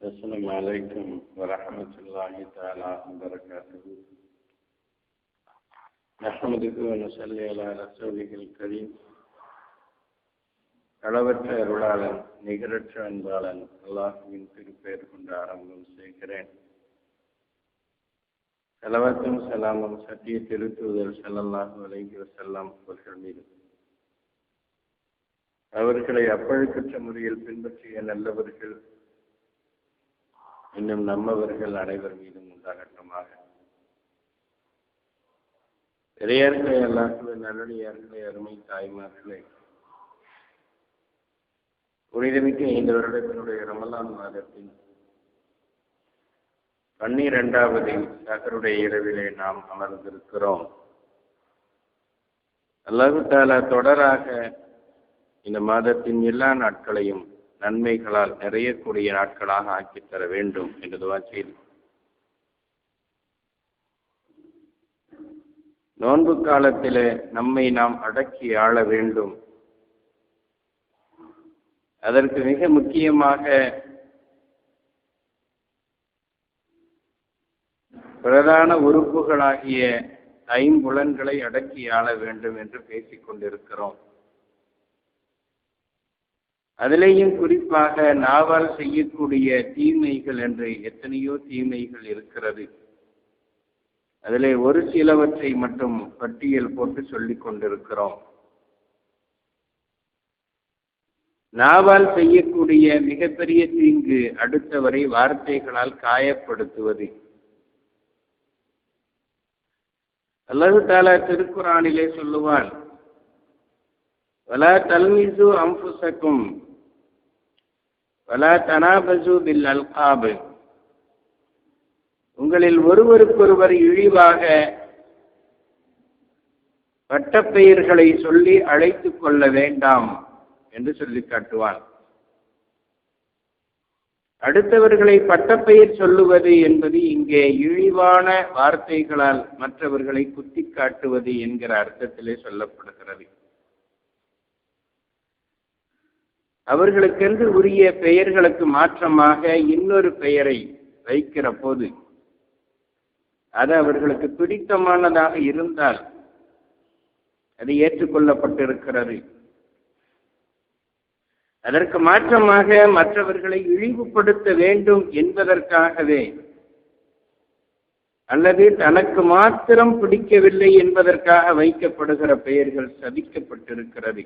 السلام عليكم ورحمة الله تعالى وبركاته نحمدك ونصلي على رسوله الكريم அளவற்ற அருளாளன் நிகரற்ற அன்பாளன் அல்லாஹுவின் திருப்பெயர் கொண்டு ஆரம்பம் செய்கிறேன் செலவத்தும் செலாமும் சத்திய திருத்துதல் செல்லல்லாஹு அலைஹி வஸல்லம் அவர்கள் மீது அவர்களை அப்பழுக்கற்ற முறையில் பின்பற்றிய நல்லவர்கள் இன்னும் நம்மவர்கள் அனைவர் மீதும் உண்டாகட்டமாக. பெரியார்களே எல்லாருக்குமே நல்லடியார்களே அருமை தாய்மார்களே புனிதமிக்க இந்த வருடத்தினுடைய ரமலான் மாதத்தின் பன்னிரெண்டாவது சகருடைய இரவிலே நாம் அமர்ந்திருக்கிறோம். அல்லாஹு தாலா தொடராக இந்த மாதத்தின் எல்லா நாட்களையும் நன்மைகளால் நிறையக்கூடிய நாட்களாக ஆக்கித்தர வேண்டும் என்று துவா செய்து. நோன்பு காலத்திலே நம்மை நாம் அடக்கி ஆள வேண்டும். அதற்கு மிக முக்கியமாக பிரதான உறுப்புகளாகிய ஐம்புலன்களை அடக்கி ஆள வேண்டும் என்று பேசிக் கொண்டிருக்கிறோம். அதிலேயும் குறிப்பாக நாவால் செய்யக்கூடிய தீமைகள் என்று எத்தனையோ தீமைகள் இருக்கிறது. அதிலே ஒரு சிலவற்றை மட்டும் பட்டியல் போட்டு சொல்லிக் கொண்டிருக்கிறோம். நாவால் செய்யக்கூடிய மிகப்பெரிய தீங்கு அடுத்தவரை வார்த்தைகளால் காயப்படுத்துவது. அல்லாஹு தாலா திருக்குறானிலே சொல்லுவான் வலா தல்மிசு அம்புசக்கும் பலா தனாபசு பில் அல்காபு உங்களில் ஒருவருக்கொருவர் இழிவாக பட்டப்பெயர்களை சொல்லி அழைத்துக் கொள்ள வேண்டாம் என்று சொல்லி காட்டுவான் அடுத்தவர்களை பட்டப்பெயர் சொல்லுவது என்பது இங்கே இழிவான வார்த்தைகளால் மற்றவர்களை குத்தி காட்டுவது என்கிற அர்த்தத்திலே சொல்லப்படுகிறது. அவர்களுக்கென்று உரிய பெயர்களுக்கு மாற்றமாக இன்னொரு பெயரை வைக்கிற போது அது அவர்களுக்கு பிடித்தமானதாக இருந்தால் அது ஏற்றுக்கொள்ளப்பட்டிருக்கிறது. அதற்கு மாற்றமாக மற்றவர்களை இழிவுபடுத்த வேண்டும் என்பதற்காகவே அல்லது தனக்கு மாத்திரம் பிடிக்கவில்லை என்பதற்காக வைக்கப்படுகிற பெயர்கள் சதிக்கப்பட்டிருக்கிறது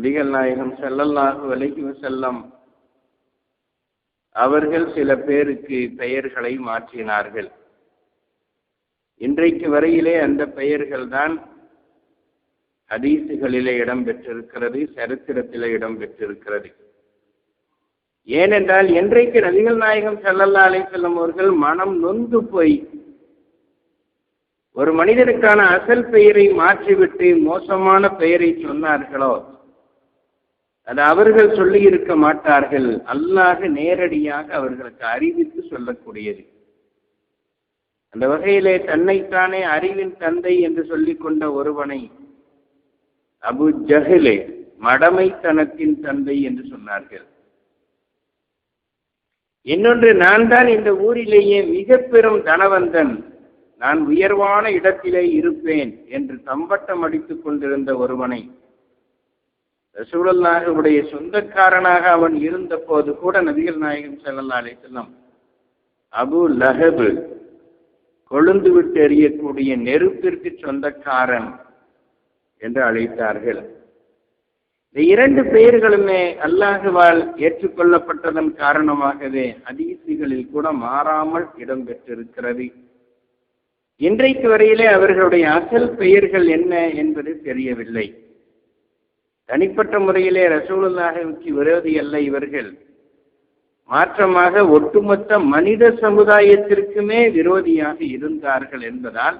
நபிகள் நாயகம் செல்லல்லாஹு விலகி செல்லம் அவர்கள் சில பேருக்கு பெயர்களை மாற்றினார்கள். இன்றைக்கு வரையிலே அந்த பெயர்கள் தான் ஹதீசுகளிலே இடம் பெற்றிருக்கிறது சரித்திரத்திலே இடம் பெற்றிருக்கிறது. ஏனென்றால் என்றைக்கு நபிகள் நாயகம் செல்லல்லா அலை செல்லும் அவர்கள் மனம் நொந்து போய் ஒரு மனிதனுக்கான அசல் பெயரை மாற்றிவிட்டு மோசமான பெயரை சொன்னார்களோ அது அவர்கள் சொல்லி இருக்க மாட்டார்கள். அல்லாஹ் நேரடியாக அவர்களுக்கு அறிவித்து சொல்லக்கூடியது. அந்த வகையிலே தன்னைத்தானே அறிவின் தந்தை என்று சொல்லிக் கொண்ட ஒருவனை அபு ஜஹிலே மடமைத்தனத்தின் தந்தை என்று சொன்னார்கள். இன்னொன்று நான் தான் இந்த ஊரிலேயே மிக பெரும் தனவந்தன். நான் உயர்வான இடத்திலே இருப்பேன் என்று தம்பட்டம் அடித்துக் கொண்டிருந்த ஒருவனை ரசூலல்லாஹுடைய சொந்தக்காரனாக அவன் இருந்த போது கூட நபிகள் நாயகம் செல்லல்லா அழைத்தலாம் அபு லஹபு கொழுந்து விட்டு எறியக்கூடிய நெருப்பிற்கு சொந்தக்காரன் என்று அழைத்தார்கள். இந்த இரண்டு பெயர்களுமே அல்லாஹுவால் ஏற்றுக்கொள்ளப்பட்டதன் காரணமாகவே அதிகளில் கூட மாறாமல் இடம்பெற்றிருக்கிறது இன்றைக்கு வரையிலே அவர்களுடைய அசல் பெயர்கள் என்ன என்பது தெரியவில்லை. தனிப்பட்ட முறையிலே ரசூலுல்லாஹிக்கு விரோதி அல்ல இவர்கள். மாற்றமாக ஒட்டுமொத்த மனித சமுதாயத்திற்குமே விரோதியாக இருந்தார்கள் என்பதால்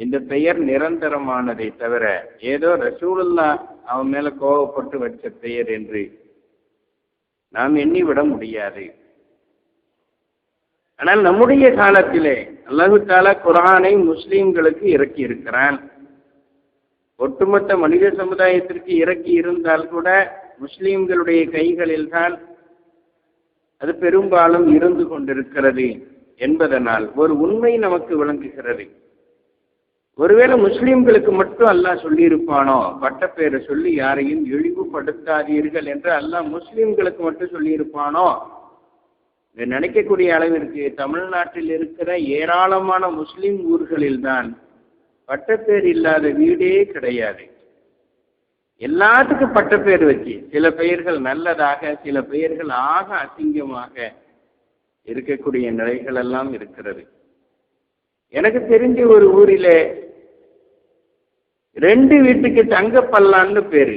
இந்த பெயர் நிரந்தரமானதை தவிர ஏதோ ரசூலுல்லா அவன் மேல கோவப்பட்டு வச்ச பெயர் என்று நாம் எண்ணிவிட முடியாது. ஆனால் நம்முடைய காலத்திலே அல்லாஹு தாலா குரானை முஸ்லீம்களுக்கு இறக்கி இருக்கிறான் ஒட்டுமொத்த மனித சமுதாயத்திற்கு இறக்கி இருந்தால் கூட முஸ்லீம்களுடைய கைகளில் தான் அது பெரும்பாலும் இருந்து கொண்டிருக்கிறது என்பதனால் ஒரு உண்மை நமக்கு விளங்குகிறது. ஒருவேளை முஸ்லீம்களுக்கு மட்டும் அல்லாஹ் சொல்லியிருப்பானோ? பட்டப்பேரை சொல்லி யாரையும் இழிவுபடுத்தாதீர்கள் என்று அல்லாஹ் முஸ்லீம்களுக்கு மட்டும் சொல்லியிருப்பானோ? நினைக்கக்கூடிய அளவிற்கு தமிழ்நாட்டில் இருக்கிற ஏராளமான முஸ்லீம் ஊர்களில் தான் பட்டப்பேர் இல்லாத வீடே கிடையாது. எல்லாத்துக்கும் பட்டப்பேர் வச்சு சில பெயர்கள் நல்லதாக சில பெயர்கள் ஆக அசிங்கமாக இருக்கக்கூடிய நிலைகள் எல்லாம் இருக்கிறது. எனக்கு தெரிஞ்ச ஒரு ஊரில் ரெண்டு வீட்டுக்கு தங்கப்பல்லான்னு பேரு.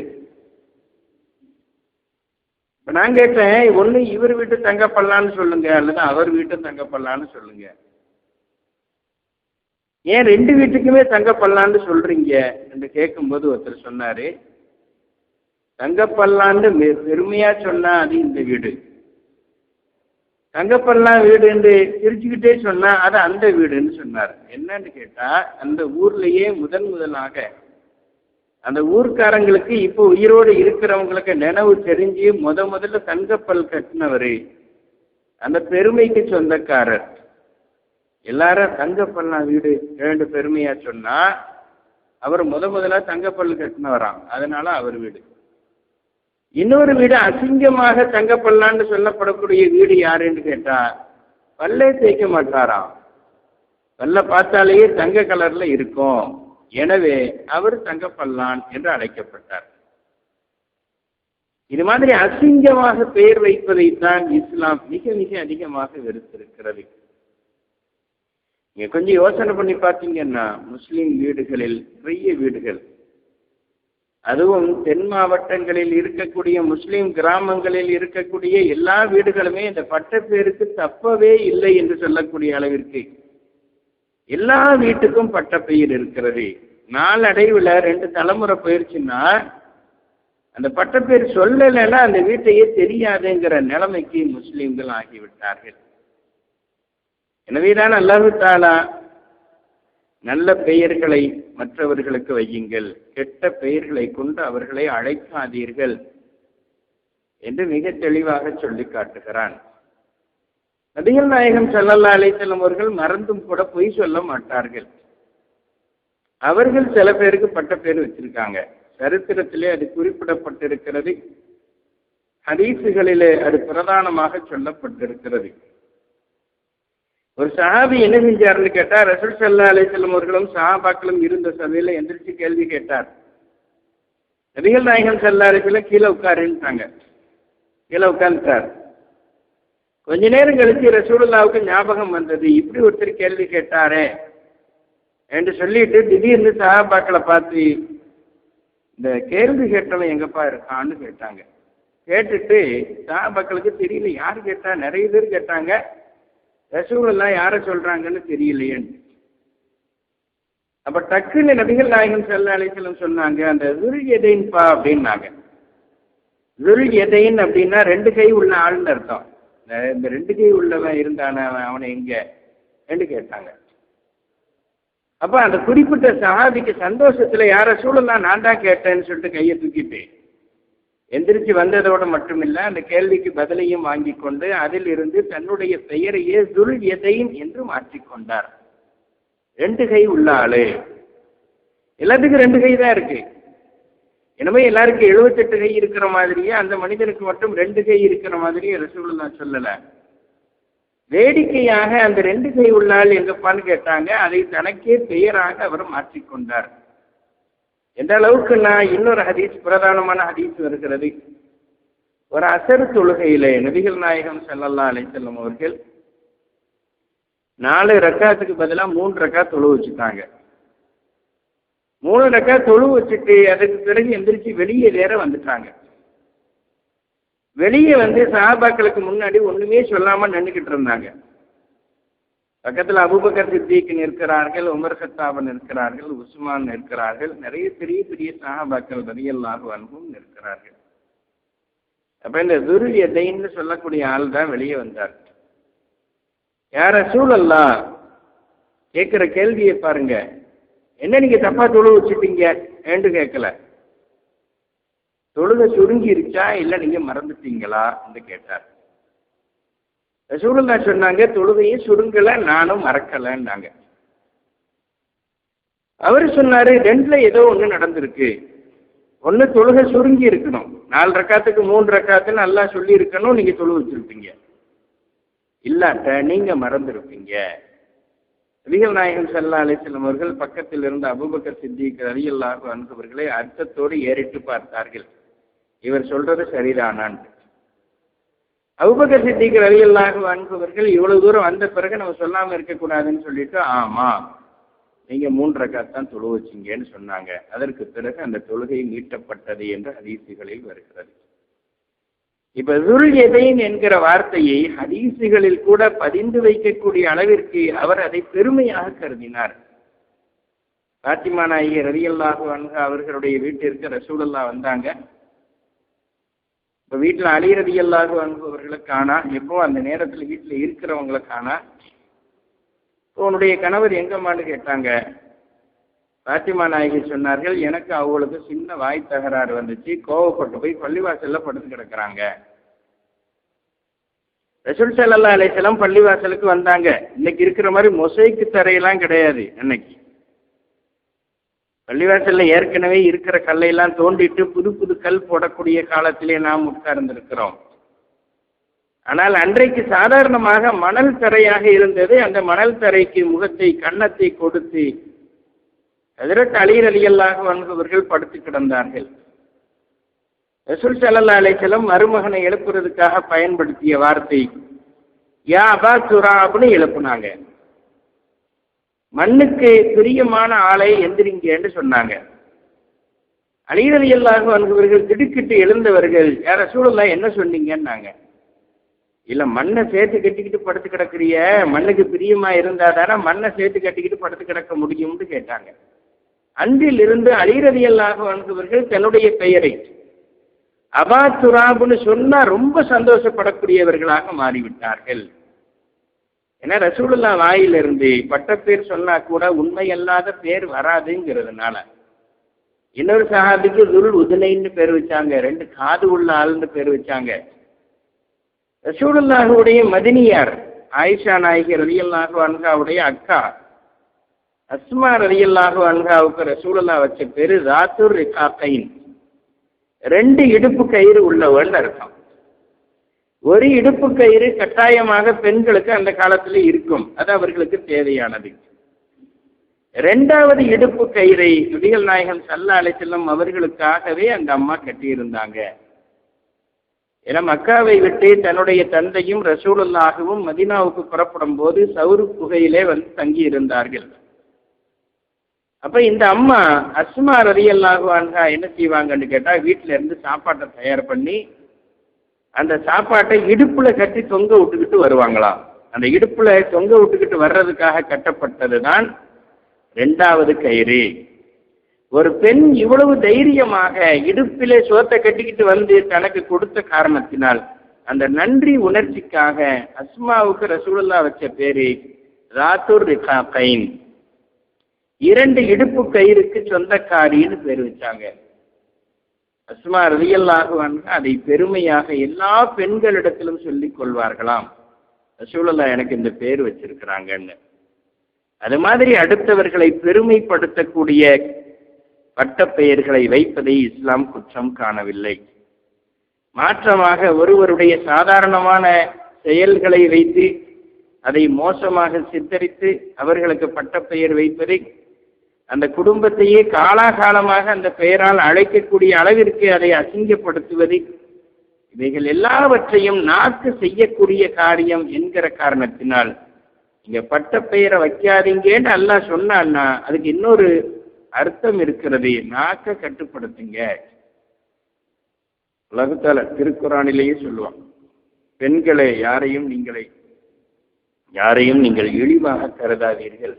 இப்ப நான் கேட்டேன் ஒன்று இவர் வீட்டு தங்கப்பல்லான்னு சொல்லுங்க அல்லது அவர் வீட்டு தங்கப்பல்லான்னு சொல்லுங்க. ஏன் ரெண்டு வீட்டுக்குமே தங்கப்பல்லாண்டு சொல்றீங்க? என்று கேட்கும்போது ஒருத்தர் சொன்னாரு தங்கப்பல்லாண்டு பெ- பெருமையா சொன்னா அது இந்த வீடு. தங்கப்பல்லாம் வீடு என்று சிரிச்சுக்கிட்டே சொன்னா அது அந்த வீடுன்னு சொன்னார். என்னன்னு கேட்டா அந்த ஊர்லயே முதன் முதலாக அந்த ஊர்க்காரங்களுக்கு இப்போ உயிரோடு இருக்கிறவங்களுக்கு நினைவு தெரிஞ்சு முத முதல்ல தங்கப்பல் கட்டினவர் அந்த பெருமைக்கு சொந்தக்காரர். எல்லாரும் தங்கப்பல்லாம் வீடு இரண்டு பெருமையா சொன்னா அவர் முத முதலா தங்கப்பல் கட்டினவராம். அதனால அவர் வீடு. இன்னொரு வீடு அசிங்கமாக தங்கப்பல்லான்னு சொல்லப்படக்கூடிய வீடு யாருன்னு கேட்டா பல்லே தேய்க்க மாட்டாராம். பல்ல பார்த்தாலேயே தங்க கலர்ல இருக்கும். எனவே அவர் தங்கப்பல்லான் என்று அழைக்கப்பட்டார். இது மாதிரி அசிங்கமாக பெயர் வைப்பதைத்தான் இஸ்லாம் மிக மிக அதிகமாக வெறுத்திருக்கிறது. நீங்க கொஞ்சம் யோசனை பண்ணி பார்த்தீங்கன்னா முஸ்லீம் வீடுகளில் நிறைய வீடுகள் அதுவும் தென் மாவட்டங்களில் இருக்கக்கூடிய முஸ்லீம் கிராமங்களில் இருக்கக்கூடிய எல்லா வீடுகளுமே இந்த பட்டப்பேருக்கு தப்பவே இல்லை என்று சொல்லக்கூடிய அளவிற்கு எல்லா வீட்டுக்கும் பட்டப்பெயர் இருக்கிறது. நாளடைவில் ரெண்டு தலைமுறை போயிருச்சுன்னா அந்த பட்டப்பேர் சொல்லலைன்னா அந்த வீட்டையே தெரியாதுங்கிற நிலைமைக்கு முஸ்லீம்கள் ஆகிவிட்டார்கள். எனவேதான் அல்லாஹு தாலா நல்ல பெயர்களை மற்றவர்களுக்கு வையுங்கள். கெட்ட பெயர்களை கொண்டு அவர்களை அழைக்காதீர்கள் என்று மிக தெளிவாக சொல்லி காட்டுகிறான். நபிகள் நாயகம் செல்லல்லா அலைஹி அவர்கள் மறந்தும் கூட பொய் சொல்ல மாட்டார்கள். அவர்கள் சில பேருக்கு பட்ட பேர் வச்சிருக்காங்க. சரித்திரத்திலே அது குறிப்பிடப்பட்டிருக்கிறது. ஹதீசுகளிலே அது பிரதானமாக சொல்லப்பட்டிருக்கிறது. ஒரு சஹாபி என்ன செஞ்சார்னு கேட்டால் ரசூல் சல்லா அலிசல்லம் அவர்களும் சஹாபாக்களும் இருந்த சபையில் எந்திரிச்சு கேள்வி கேட்டார். நபிகள் நாயகம் சல்லா அலிசல்லம் கீழே உட்காருன்ட்டாங்க. கீழே உட்கார்ந்துட்டார். கொஞ்ச நேரம் கழித்து ரசூலுல்லாவுக்கு ஞாபகம் வந்தது இப்படி ஒருத்தர் கேள்வி கேட்டாரே என்று சொல்லிட்டு திடீர்னு சஹாபாக்களை பார்த்து இந்த கேள்வி கேட்டவன் எங்கப்பா இருக்கான்னு கேட்டாங்க. கேட்டுட்டு சஹாபாக்களுக்கு தெரியல யார் கேட்டா? நிறைய பேர் கேட்டாங்க. ரசூலெல்லாம் யாரை சொல்றாங்கன்னு தெரியலையேன்னு அப்ப டக்குன்னு நபிகள் நாயகம் செல்ல அலைச்சலம் சொன்னாங்க அந்த துரு எதைன்பா அப்படின்னாங்க. துரு எதைன் அப்படின்னா ரெண்டு கை உள்ள ஆள்னு அர்த்தம். இந்த- இந்த ரெண்டு கை உள்ளவன் இருந்தான அவனை எங்க? என்று கேட்டாங்க. அப்ப அந்த குறிப்பிட்ட சஹாபிக்கு சந்தோஷத்துல யார சூழலாம் நான் தான் கேட்டேன்னு சொல்லிட்டு கையை தூக்கிட்டு எந்திரிச்சு வந்ததோடு மட்டுமில்லை அந்த கேள்விக்கு பதிலையும் வாங்கி கொண்டு அதில் இருந்து தன்னுடைய பெயரையே துல் எதையும் என்று மாற்றிக்கொண்டார் ரெண்டு கை உள்ள ஆளு. எல்லாத்துக்கும் ரெண்டு கை தான் இருக்கு. எனவே எல்லாருக்கும் எழுபத்தெட்டு கை இருக்கிற மாதிரியே அந்த மனிதனுக்கு மட்டும் ரெண்டு கை இருக்கிற மாதிரியே ரசூலுல்லா சொல்லல. வேடிக்கையாக அந்த ரெண்டு கை உள்ளாள் எங்கப்பான்னு கேட்டாங்க. அதை தனக்கே பெயராக அவர் மாற்றிக்கொண்டார் எந்த அளவுக்கு நான் இன்னொரு ஹதீஸ் பிரதானமான ஹதீஸ் வருகிறது. ஒரு அசர் தொழுகையிலே நபிகள் நாயகம் செல்லல்லா அலைஹி வஸல்லம் அவர்கள் நாலு ரக்காத்துக்கு பதிலாக மூணு ரக்கா தொழு வச்சுட்டாங்க. மூணு ரக்கா தொழு வச்சுட்டு அதுக்கு பிறகு எந்திரிச்சு வெளியே வேற வந்துட்டாங்க. வெளியே வந்து சாபாக்களுக்கு முன்னாடி ஒண்ணுமே சொல்லாம நின்றுக்கிட்டு இருந்தாங்க. பக்கத்தில் அபுபக்கர் சித்திக் நிற்கிறார்கள் உமர் கத்தாபன் இருக்கிறார்கள் உஸ்மான் இருக்கிறார்கள் நிறைய பெரிய பெரிய சஹாபாக்கள் ரலியல்லாஹு அன்பும் நிற்கிறார்கள். அப்ப இந்த துரு எதைன்னு சொல்லக்கூடிய ஆள் தான் வெளியே வந்தார். யார சூழல்லா கேட்கிற கேள்வியை பாருங்க. என்ன நீங்க தப்பா தொழு வச்சுட்டீங்க? என்று கேட்கல தொழுகை சுருங்கிருச்சா? இல்லை நீங்க மறந்துட்டீங்களா? என்று கேட்டார். ரசூலுல்லா சொன்னாங்க தொழுகையும் சுருங்கல நானும் மறக்கலன்னாங்க. அவர் சொன்னாரு ரெண்டுல ஏதோ ஒண்ணு நடந்திருக்கு. ஒண்ணு தொழுகை சுருங்கி இருக்கணும். நாலு ரக்காத்துக்கு மூன்று ரக்காத்துன்னு நல்லா சொல்லி இருக்கணும் நீங்க தொழு வச்சிருப்பீங்க. இல்லாட்ட நீங்க மறந்துருப்பீங்க. நபிகள் நாயகம் சல்லா அலிஸ்லாம் அவர்கள் பக்கத்தில் இருந்த அபுபக்கர் சித்திக் ரலியல்லாஹு அன்பவர்களை அர்த்தத்தோடு ஏறிட்டு பார்த்தார்கள். இவர் சொல்றது சரிதானான் அபுபக்கர் சித்திக்கு ரலியல்லாஹு அன்பவர்கள் இவ்வளவு தூரம் வந்த பிறகு நம்ம சொல்லாம இருக்கக்கூடாதுன்னு சொல்லிட்டு ஆமா நீங்க மூன்று ரக்காத் தான் தொழு வச்சிங்கன்னு சொன்னாங்க. அதற்கு பிறகு அந்த தொழுகை மீட்டப்பட்டது என்று ஹதீசுகளில் வருகிறது. இப்ப துருள் என்கிற வார்த்தையை ஹதீசுகளில் கூட பதிந்து வைக்கக்கூடிய அளவிற்கு அவர் அதை பெருமையாக கருதினார். பாத்திமா நாயகி ரவியல்லாக அவர்களுடைய வீட்டிற்கு ரசூலல்லா வந்தாங்க. இப்போ வீட்டில் அழியிறது எல்லாரும் அனுபவர்களுக்கானா காணா எப்போ அந்த நேரத்தில் வீட்டில் இருக்கிறவங்களை காணா? உன்னுடைய கணவர் எங்கம்மான்னு கேட்டாங்க. பாத்திமா நாயகி சொன்னார்கள் எனக்கு அவங்களுக்கு சின்ன வாய் தகராறு வந்துச்சு கோவப்பட்டு போய் பள்ளிவாசல்ல படுத்து கிடக்குறாங்க. ரசூல் சல்லா அலிசல்லாம் பள்ளிவாசலுக்கு வந்தாங்க. இன்னைக்கு இருக்கிற மாதிரி மொசைக்கு தரையெல்லாம் கிடையாது அன்னைக்கு. பள்ளிவாசல்ல ஏற்கனவே இருக்கிற கல்லையெல்லாம் தோண்டிட்டு புது புது கல் போடக்கூடிய காலத்திலே நாம் உட்கார்ந்திருக்கிறோம். ஆனால் அன்றைக்கு சாதாரணமாக மணல் தரையாக இருந்தது. அந்த மணல் தரைக்கு முகத்தை கன்னத்தை கொடுத்து எதிரட்டு அலி அழியலாக வந்தவர்கள் படுத்து கிடந்தார்கள். ரசூல் சல்லா அலைச்சலம் மருமகனை எழுப்புறதுக்காக பயன்படுத்திய வார்த்தை யா அபா சுராப்னு எழுப்புனாங்க. மண்ணுக்கு பிரியமான ஆளை எந்திரிங்கன்னு சொன்னாங்க. அலி அலியல்லாக வந்தவர்கள் திடுக்கிட்டு எழுந்தவர்கள் யார சூழலா என்ன சொன்னீங்கன்னாங்க? இல்ல மண்ணை சேர்த்து கட்டிக்கிட்டு படுத்து கிடக்குறிய மண்ணுக்கு பிரியமா இருந்தா தானே மண்ணை சேர்த்து கட்டிக்கிட்டு படுத்து கிடக்க முடியும்னு கேட்டாங்க. அன்றில் இருந்து அலிரதியல்லாக வந்தவர்கள் தன்னுடைய பெயரை அபா துராபுன்னு சொன்னா ரொம்ப சந்தோஷப்படக்கூடியவர்களாக மாறிவிட்டார்கள். ஏன்னா ரசூலுல்லா வாயிலிருந்து பட்டப்பேர் சொன்னா கூட உண்மை அல்லாத பேர் வராதுங்கிறதுனால. இன்னொரு சஹாபிக்கு துருள் உதுனைன்னு பேர் வச்சாங்க ரெண்டு காது உள்ள ஆள்னு பேர் வச்சாங்க. ரசூலுல்லாஹுடைய மதினியார் ஆயிஷா நாயகி ரலியல்லாஹு அன்ஹாவுடைய அக்கா. அஸ்மா ரலியல்லாஹு அன்ஹாவுக்கு ரசூலுல்லா வச்ச பேரு ராத்துர் ரிகாக்கைன். ரெண்டு இடுப்பு கயிறு உள்ளவன் அர்த்தம். ஒரு இடுப்பு கயிறு கட்டாயமாக பெண்களுக்கு அந்த காலத்தில் இருக்கும். அது அவர்களுக்கு தேவையானது. ரெண்டாவது இடுப்பு கயிறை நபிகள் நாயகம் சல்லா அலைச்சல்லம் அவர்களுக்காகவே அந்த அம்மா கட்டியிருந்தாங்க. ஏன்னா மக்காவை விட்டு தன்னுடைய தந்தையும் ரசூலுல்லாகவும் மதினாவுக்கு புறப்படும் போது சவுரு குகையிலே வந்து தங்கி இருந்தார்கள் அப்ப இந்த அம்மா அஸ்மா ரதியல்லாகுவான்கா என்ன செய்வாங்கன்னு கேட்டா வீட்டுல இருந்து சாப்பாட்டை தயார் பண்ணி அந்த சாப்பாட்டை இடுப்புல கட்டி தொங்க விட்டுக்கிட்டு வருவாங்களாம் அந்த இடுப்புல தொங்க விட்டுக்கிட்டு வர்றதுக்காக கட்டப்பட்டதுதான் ரெண்டாவது கயிறு. ஒரு பெண் இவ்வளவு தைரியமாக இடுப்பிலே சோத்தை கட்டிக்கிட்டு வந்து தனக்கு கொடுத்த காரணத்தினால் அந்த நன்றி உணர்ச்சிக்காக அஸ்மாவுக்கு ரசூலுல்லா வச்ச பேரு ராத்தூர் ரிகாக்கைன். இரண்டு இடுப்பு கயிறுக்கு சொந்தக்காரின்னு பேர் வச்சாங்க. அஸ்மா ரதியல்லாகுவாங்க அதை பெருமையாக எல்லா பெண்களிடத்திலும் சொல்லிக் கொள்வார்களாம். ரசூலல்லா எனக்கு இந்த பேர் வச்சிருக்கிறாங்கன்னு. அது மாதிரி அடுத்தவர்களை பெருமைப்படுத்தக்கூடிய பட்டப்பெயர்களை வைப்பதை இஸ்லாம் குற்றம் காணவில்லை. மாற்றமாக ஒருவருடைய சாதாரணமான செயல்களை வைத்து அதை மோசமாக சித்தரித்து அவர்களுக்கு பட்டப்பெயர் வைப்பதை அந்த குடும்பத்தையே காலாகாலமாக அந்த பெயரால் அழைக்கக்கூடிய அளவிற்கு அதை அசிங்கப்படுத்துவது இவைகள் எல்லாவற்றையும் நாக்கு செய்யக்கூடிய காரியம் என்கிற காரணத்தினால். இங்க பட்ட பெயரை வைக்காதீங்கன்னு அல்லா சொன்னான்னா அதுக்கு இன்னொரு அர்த்தம் இருக்கிறது. நாக்க கட்டுப்படுத்துங்க. உலகத்தால திருக்குறானிலேயே சொல்லுவான் பெண்களை யாரையும் நீங்களை யாரையும் நீங்கள் இழிவாக கருதாதீர்கள்.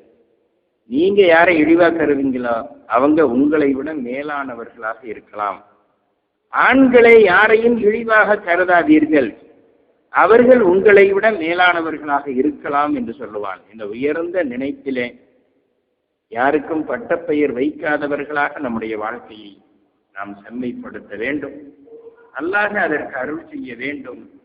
நீங்க யாரை இழிவா கருவீங்களோ அவங்க உங்களை விட மேலானவர்களாக இருக்கலாம். ஆண்களை யாரையும் இழிவாக கருதாதீர்கள். அவர்கள் உங்களை விட மேலானவர்களாக இருக்கலாம் என்று சொல்லுவான். இந்த உயர்ந்த நினைப்பிலே யாருக்கும் பட்டப்பெயர் வைக்காதவர்களாக நம்முடைய வாழ்க்கையை நாம் செம்மைப்படுத்த வேண்டும். அல்லாஹ் அதற்கு அருள் செய்ய வேண்டும்.